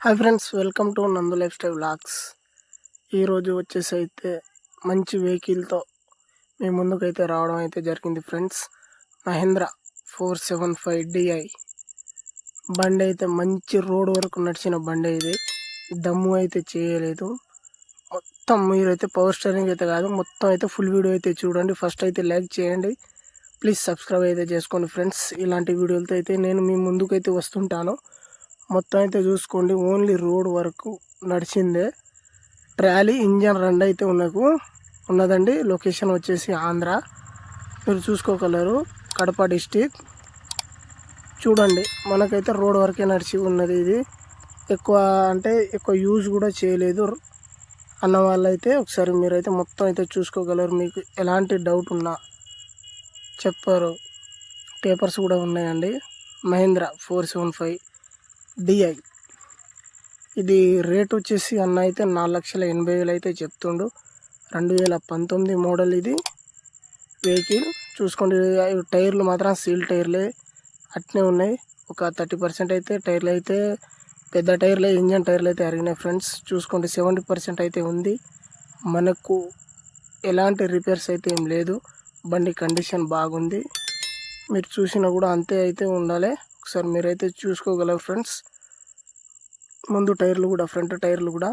Hi friends welcome to Nandu lifestyle vlogs ఈరోజు వచ్చేసి అయితే మంచి వెహికల్తో మీ ముందుకైతే రావడం అయితే జరిగింది friends Mahindra four seven five DI బండి అయితే మంచి రోడ్ వరకు నడిచిన బండి ఇది. దమ్ము అయితే చేయలేదు. మొత్తం మీరైతే పవర్ స్టరింగ్ అయితే కాదు మొత్తం అయితే ఫుల్ వీడియో అయితే చూడండి. ఫస్ట్ అయితే లైక్ చేయండి. ప్లీజ్ సబ్స్క్రైబ్ అయితే చేసుకోండి ఫ్రెండ్స్ ఇలాంటి వీడియోలతో అయితే నేను మీ ముందుకైతే వస్తుంటాను. మొత్తం అయితే చూసుకోండి ఓన్లీ రోడ్ వరకు నడిచిందే. ట్రాలీ ఇంజన్ రెండు అయితే ఉన్నకు ఉన్నదండి. లొకేషన్ వచ్చేసి ఆంధ్ర. మీరు చూసుకోగలరు కడప డిస్టిక్. చూడండి మనకైతే రోడ్ వరకే నడిచి ఉన్నది ఇది. ఎక్కువ అంటే ఎక్కువ యూజ్ కూడా చేయలేదు. అన్న వాళ్ళైతే ఒకసారి మీరైతే మొత్తం అయితే చూసుకోగలరు. మీకు ఎలాంటి డౌట్ ఉన్నా చెప్పారు. పేపర్స్ కూడా ఉన్నాయండి. Mahindra four seven five. DI. ఇది రేట్ వచ్చేసి అన్న అయితే నాలుగు లక్షల ఎనభై వేలు అయితే చెప్తుండు. రెండు వేల పంతొమ్మిది మోడల్ ఇది. వెహికల్ చూసుకోండి టైర్లు మాత్రం సీల్ టైర్లే. అట్నే ఉన్నాయి. ఒక థర్టీ పర్సెంట్ అయితే టైర్లు అయితే పెద్ద టైర్లే ఇంజన్ టైర్లు అయితే అరిగినాయి ఫ్రెండ్స్. చూసుకోండి సెవెంటీ పర్సెంట్ అయితే ఉంది. మనకు ఎలాంటి రిపేర్స్ అయితే ఏం లేదు. బండి కండిషన్ బాగుంది. మీరు చూసినా కూడా అంతే అయితే ఉండాలి. ఒకసారి మీరైతే చూసుకోగలరు ఫ్రెండ్స్. ముందు టైర్లు కూడా ఫ్రంట్ టైర్లు కూడా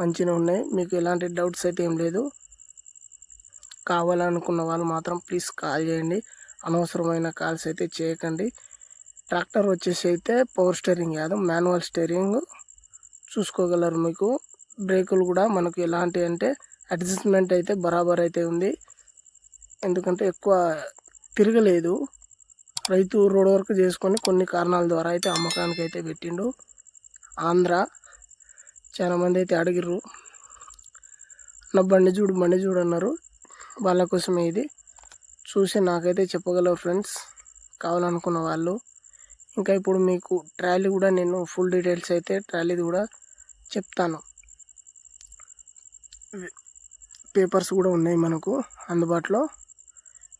మంచిగా ఉన్నాయి. మీకు ఎలాంటి డౌట్స్ అయితే ఏం లేదు. కావాలనుకున్న వాళ్ళు మాత్రం ప్లీజ్ కాల్ చేయండి. అనవసరమైన కాల్స్ అయితే చేయకండి. ట్రాక్టర్ వచ్చేసి అయితే పవర్ స్టీరింగ్ కాదు మాన్యువల్ స్టీరింగ్ చూసుకోగలరు మీకు. బ్రేకులు కూడా మనకు ఎలాంటి అంటే అడ్జస్ట్మెంట్ అయితే బరాబర్ అయితే ఉంది. ఎందుకంటే ఎక్కువ తిరగలేదు. రైతు రోడ్ వరకు చేసుకొని కొన్ని కారణాల ద్వారా అయితే అమ్మకానికి అయితే పెట్టిండు. ఆంధ్ర. చాలా మంది అయితే అడిగిర్రు. నా బండి చూడు బండి చూడు అన్నారు. వాళ్ళ కోసమే ఇది. చూసి నాకైతే చెప్పగలవు ఫ్రెండ్స్ కావాలనుకున్న వాళ్ళు. ఇంకా ఇప్పుడు మీకు ట్రాలీ కూడా నేను ఫుల్ డీటెయిల్స్ అయితే ట్రాలీది కూడా చెప్తాను. పేపర్స్ కూడా ఉన్నాయి మనకు అందుబాటులో.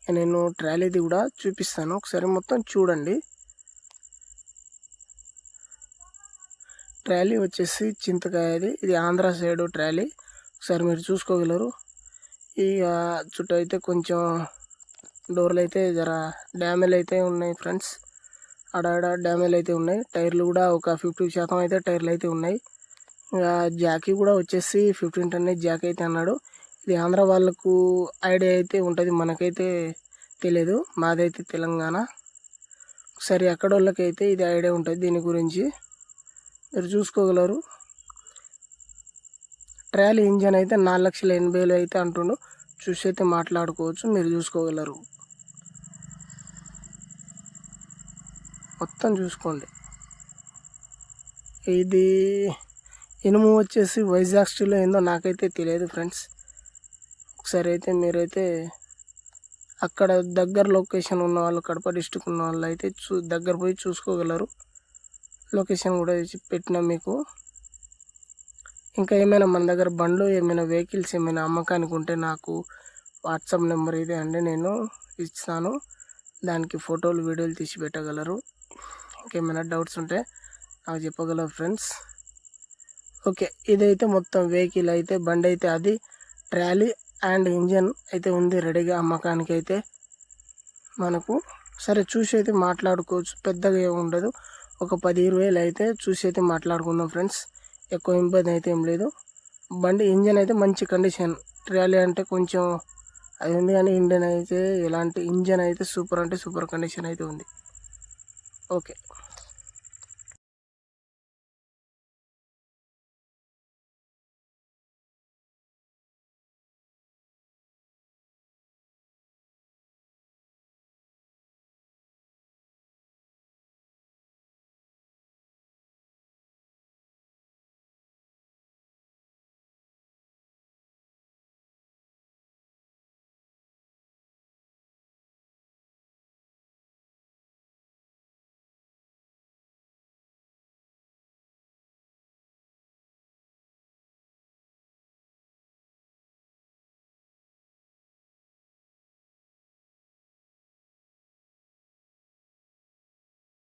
నేను ట్రాలీది కూడా చూపిస్తాను. ఒకసారి మొత్తం చూడండి. ట్రాలీ వచ్చేసి చింతకాయది. ఇది ఆంధ్ర సైడ్ ట్రాలీ. ఒకసారి మీరు చూసుకోగలరు. ఇక చుట్టూ అయితే కొంచెం డోర్లు అయితే జర డ్యామేజ్ అయితే ఉన్నాయి ఫ్రెండ్స్. ఆడాడ డ్యామేజ్ అయితే ఉన్నాయి. టైర్లు కూడా ఒక ఫిఫ్టీ శాతం అయితే టైర్లు అయితే ఉన్నాయి. ఇంకా జాకీ కూడా వచ్చేసి ఫిఫ్టీన్ టన్ జాకీ అయితే అన్నాడు. ఇది ఆంధ్ర వాళ్ళకు ఐడియా అయితే ఉంటుంది. మనకైతే తెలియదు మాదైతే తెలంగాణ. ఒకసారి అక్కడ వాళ్ళకైతే ఇది ఐడియా ఉంటుంది దీని గురించి. మీరు చూసుకోగలరు. ట్రయల్ ఇంజన్ అయితే నాలుగు లక్షల ఎనభై వేలు అయితే అంటుండు. చూసి అయితే మాట్లాడుకోవచ్చు మీరు చూసుకోగలరు. మొత్తం చూసుకోండి. ఇది ఇనుము వచ్చేసి వైజాగ్ స్టీల్లో ఏందో నాకైతే తెలియదు ఫ్రెండ్స్. ఒకసారి అయితే మీరైతే అక్కడ దగ్గర లొకేషన్ ఉన్న వాళ్ళు కడప డిస్టిక్ ఉన్న వాళ్ళు అయితే చూ దగ్గర పోయి చూసుకోగలరు. లొకేషన్ కూడా పెట్టినా మీకు. ఇంకా ఏమైనా మన దగ్గర బండ్లు ఏమైనా వెహికల్స్ ఏమైనా అమ్మకానికి ఉంటే నాకు వాట్సాప్ నెంబర్ ఇదే అండి నేను ఇస్తాను. దానికి ఫోటోలు వీడియోలు తీసి పెట్టగలరు. ఇంకేమైనా డౌట్స్ ఉంటే నాకు చెప్పగలరు ఫ్రెండ్స్. ఓకే ఇదైతే మొత్తం వెహికల్ అయితే బండి అయితే అది ట్రాలీ అండ్ ఇంజన్ అయితే ఉంది రెడీగా అమ్మకానికి అయితే మనకు సరే చూసి అయితే మాట్లాడుకోవచ్చు పెద్దగా ఏమి ఉండదు. ఒక పది ఇరవై వేలు అయితే చూసి అయితే మాట్లాడుకుందాం ఫ్రెండ్స్. ఎక్కువ ఇబ్బంది అయితే ఏం లేదు. బండి ఇంజన్ అయితే మంచి కండిషన్ ట్రాలీ అంటే కొంచెం అది ఉంది కానీ ఇంజన్ అయితే ఎలాంటి ఇంజన్ అయితే సూపర్ అంటే సూపర్ కండిషన్ అయితే ఉంది. ఓకే.